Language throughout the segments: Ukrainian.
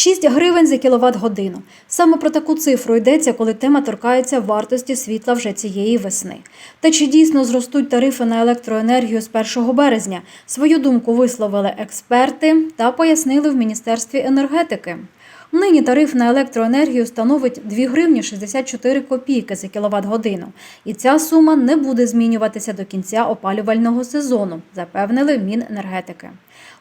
6 гривень за кіловат годину. Саме про таку цифру йдеться, коли тема торкається вартості світла вже цієї весни. Та чи дійсно зростуть тарифи на електроенергію з 1 березня? Свою думку висловили експерти та пояснили в Міністерстві енергетики. Нині тариф на електроенергію становить 2 гривні 64 копійки за кіловат годину. І ця сума не буде змінюватися до кінця опалювального сезону, запевнили Міненергетики.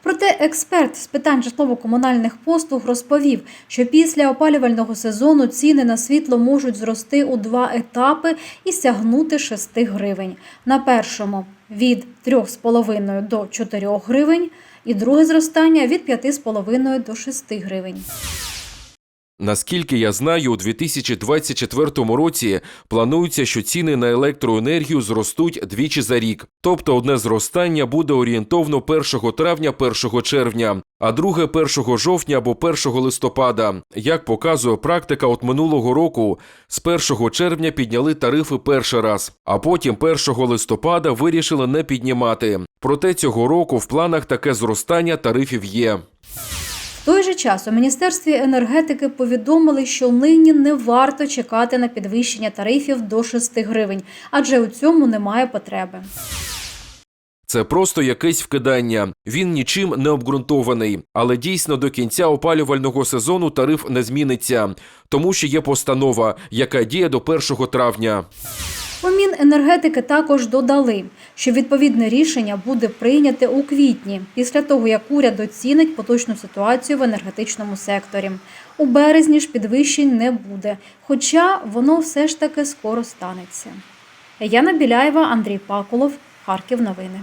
Проте експерт з питань житлово-комунальних послуг розповів, що після опалювального сезону ціни на світло можуть зрости у два етапи і сягнути 6 гривень. На першому від 3,5 до 4 гривень, і друге зростання від 5,5 до 6 гривень. Наскільки я знаю, у 2024 році планується, що ціни на електроенергію зростуть двічі за рік. Тобто одне зростання буде орієнтовно 1 травня, 1 червня, а друге 1 жовтня або 1 листопада. Як показує практика, от минулого року з 1 червня підняли тарифи перший раз, а потім 1 листопада вирішили не піднімати. Проте цього року в планах таке зростання тарифів є. В той же час у Міністерстві енергетики повідомили, що нині не варто чекати на підвищення тарифів до 6 гривень, адже у цьому немає потреби. Це просто якесь вкидання. Він нічим не обґрунтований. Але дійсно до кінця опалювального сезону тариф не зміниться, тому що є постанова, яка діє до 1 травня. У Міненергетики також додали, що відповідне рішення буде прийняте у квітні, після того як уряд оцінить поточну ситуацію в енергетичному секторі. У березні ж підвищень не буде, хоча воно все ж таки скоро станеться. Яна Біляєва, Андрій Пакулов, Харків. Новини.